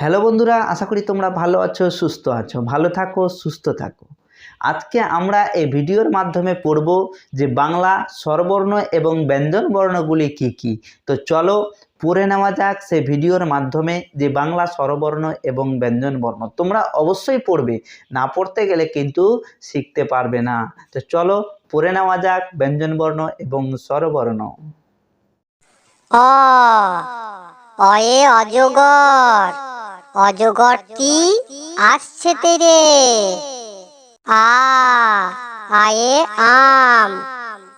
Hello বন্ধুরা, আশা করি তোমরা ভালো আছো, সুস্থ আছো, ভালো থাকো, সুস্থ থাকো। আজকে আমরা এই ভিডিওর মাধ্যমে পড়ব যে বাংলা স্বরবর্ণ এবং ব্যঞ্জন বর্ণগুলি কি কি। তো চলো পড়ে নেওয়া যাক সেই ভিডিওর মাধ্যমে যে বাংলা স্বরবর্ণ এবং ব্যঞ্জন বর্ণ। তোমরা অবশ্যই পড়বে, না পড়তে গেলে কিন্তু শিখতে পারবে না। তো চলো পড়ে নেওয়া যাক ব্যঞ্জন বর্ণ এবং স্বরবর্ণ। অজগর। অজগরটি আসছে তেরে? আ, আয়ে আম।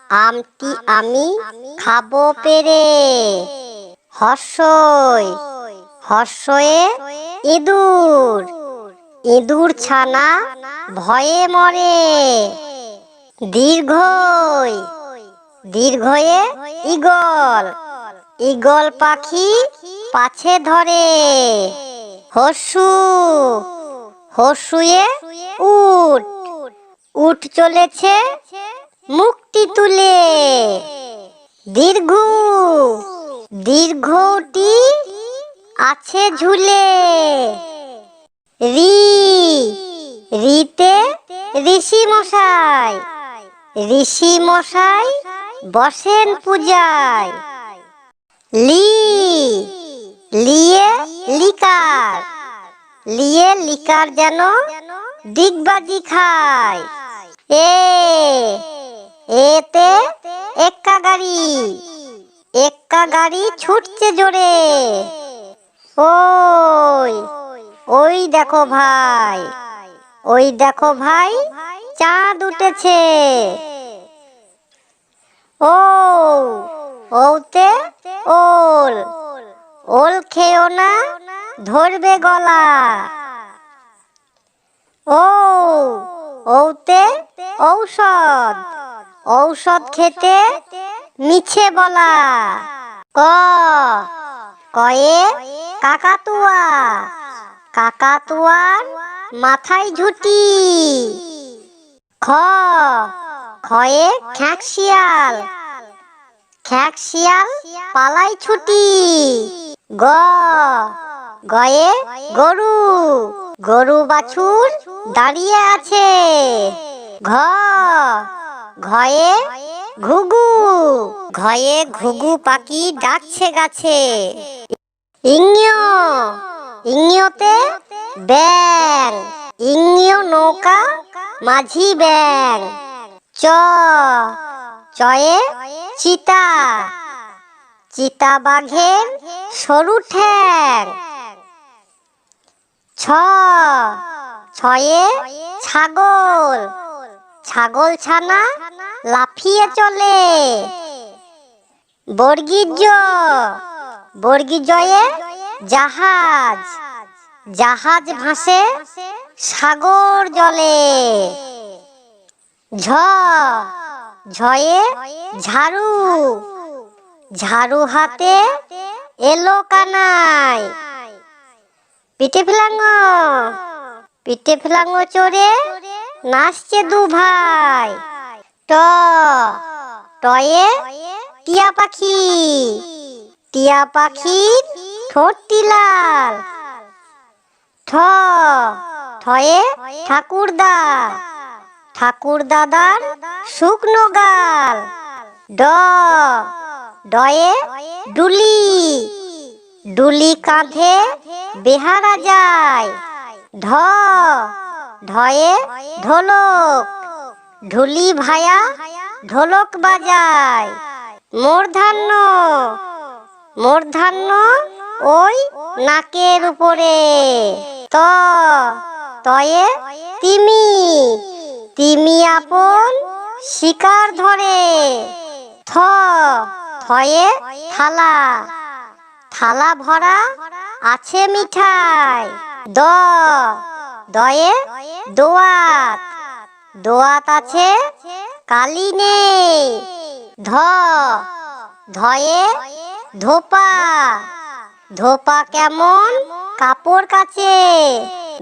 আমটি আমি খাব পেরে। হর্ষই, হর্ষয়ে ইঁদুর। ইঁদুর ছানা ভয়ে মরে। দীর্ঘই, দীর্ঘয়ে ইগল ইগল পাখি পাছে ধরে। হর্ষু হসুয়ে উট। উট চলেছে মুক্তি তুলে। দীর্ঘ, দীর্ঘটি আছে ঝুলে। রি, রিতে ঋষি মশাই। ঋষি মশাই বসেন পূজায়। লি, লিয়ে লিকার। লিয়ে লিকার যেন ডিগবাজি খায়। এ, এতে এক্কা গাড়ি। এক্কা গাড়ি ছুটছে জোরে। ওই ওই দেখো ভাই, ওই দেখো ভাই, চাঁদ উঠেছে। ও, ওতে ওল। ওল খেও না, ধরবে গলা। ও, ওতে ঔষধ ঔষধ খেতে মিছে বলা। ক, কয়ে কাকাতুয়া, কাকাতুয়ার মাথায় ঝুটি। খ, খয়ে খ্যাঁক শিয়াল খ্যাঁক শিয়াল পালাই ছুটি। গ, গয়ে গরু গরু বাছুর দাঁড়িয়ে আছে। ঘ, ঘয়ে ঘুঘু ঘয়ে ঘুঘু পাখি ডাকছে গাছে। ইংয়, ইংয়তে ব্যাং ইংয় নৌকা মাঝি ব্যাং চ, চয়ে চিতা। চিতা বাঘের সরু ঠ্যাং ছ, ছয়ে ছাগল। ছাগল ছানা লাফিয়ে চলে। বর্গীজ বর্গীজয়ে জাহাজ। জাহাজ ভাসে সাগর জলে। ঝ, ঝয়ে ঝাড়ু। ঝাড়ু হাতে এলো কানাই। পিঠে ফেলাঙ্গ পিঠে ফেলাঙ্গ চড়ে নাচছে দু ভাই। ট, টয়ে টিয়া পাখি, টিয়া পাখির ঠোঁটটি লাল। ঠ ঠয়ে ঠাকুরদা ঠাকুর দাদার শুকনো গাল। ড ডয়ে ডুলি। ডুলি কাঁধে বেহারা যায়। ঢ ঢয়ে ঢোলক। ঢুলি ভায়া ঢোলক বাজায়। মূর্ধান্য মূর্ধান্য ওই নাকের উপরে। ত, তয়ে তিমি। তিমি আপন শিকার ধরে। থ থয়ে থালা। থালা ভরা, আছে মিঠাই। দ। দয়ে দোয়াত। দোয়াত আছে, কালি নেই। ধ। ধয়ে ধোপা। ধোপা কেমন? কাপড় কাছে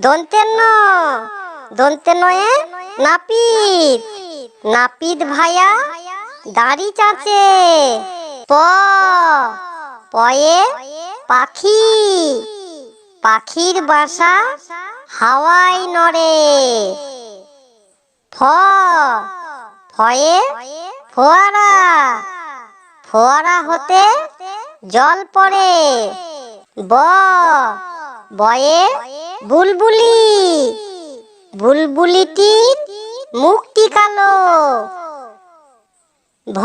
দন্তের ন। দন্তে নয়ে নাপিত। নাপিত ভায়া, দাড়ি চাচে। পয়ে পাখি, পাখির বাসা হাওয়ায় নড়ে। ফ, ফয়ে ফোয়ারা ফোয়ারা হতে জল পড়ে। ব, বয়ে বুলবুলি বুলবুলিটির মুখটি কালো। ভ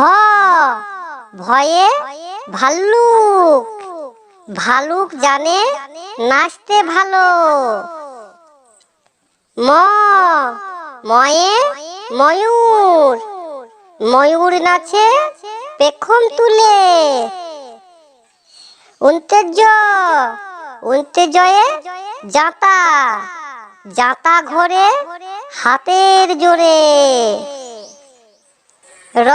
ভয়ে ভাল্লুক। ভালুক জানে নাচতে ভালো। ম ময়ে ময়ূর। ময়ূর। নাচে পেখম তুলে। উন্তেজ উন্তেজয়ে জাতা জাতা ঘরে হাতের জোরে। র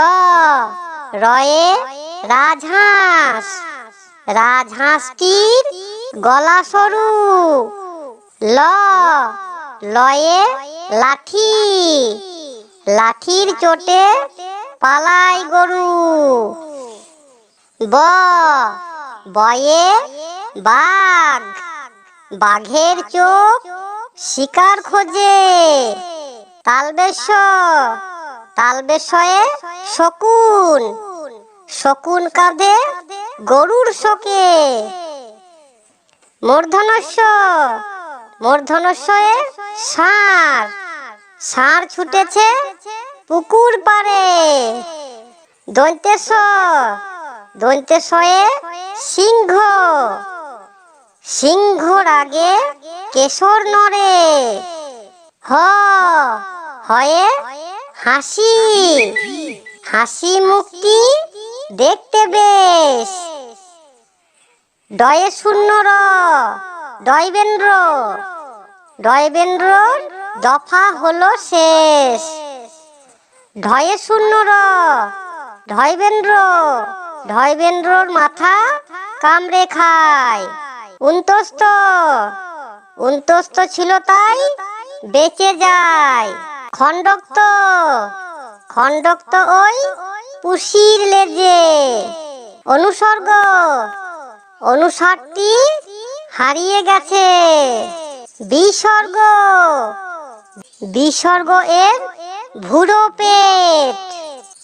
রয়ে রাজহাঁস। রাজহাঁসটির গলা সরু। ল। লয়ে লাঠি। লাঠির চোটে পালাই গরু। ব। বয়ে বাঘ। বাঘের চোখ শিকার খোঁজে। তালবেশ তালবেশয়ে শকুন। শকুন কাঁধে গরুর শোকে। মূর্ধনস্য মূর্ধনস্যয়ে ষাঁড় ষাঁড় ছুটেছে পুকুর পারে দন্তেশ দন্তেশয়ে সিংহ। সিংহর আগে কেশর নড়ে। হ। হয়ে হাসি হাসি মুক্তি দেখতে বেশ। ডয়ে শূন্য র ডয়বেন্দ্র ডয়বেন্দ্র দফা হলো শেষ। ঢয়ে শূন্য র ঢয়বেন্দ্র ঢয়বেন্দ্রর মাথা কামড়ে খায়। উন্তস্ত উন্তস্ত ছিল তাই বেঁচে যায়। খণ্ডক্ত খণ্ডক্ত ওই পুষির লেজে। অনুসর্গ, অনুসারটি হারিয়ে গেছে। বিসর্গ বিসর্গ এর ভুরো পেট।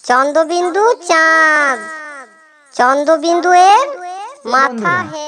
চন্দ্রবিন্দু চাঁদ, চন্দ্রবিন্দু এর মাথা হে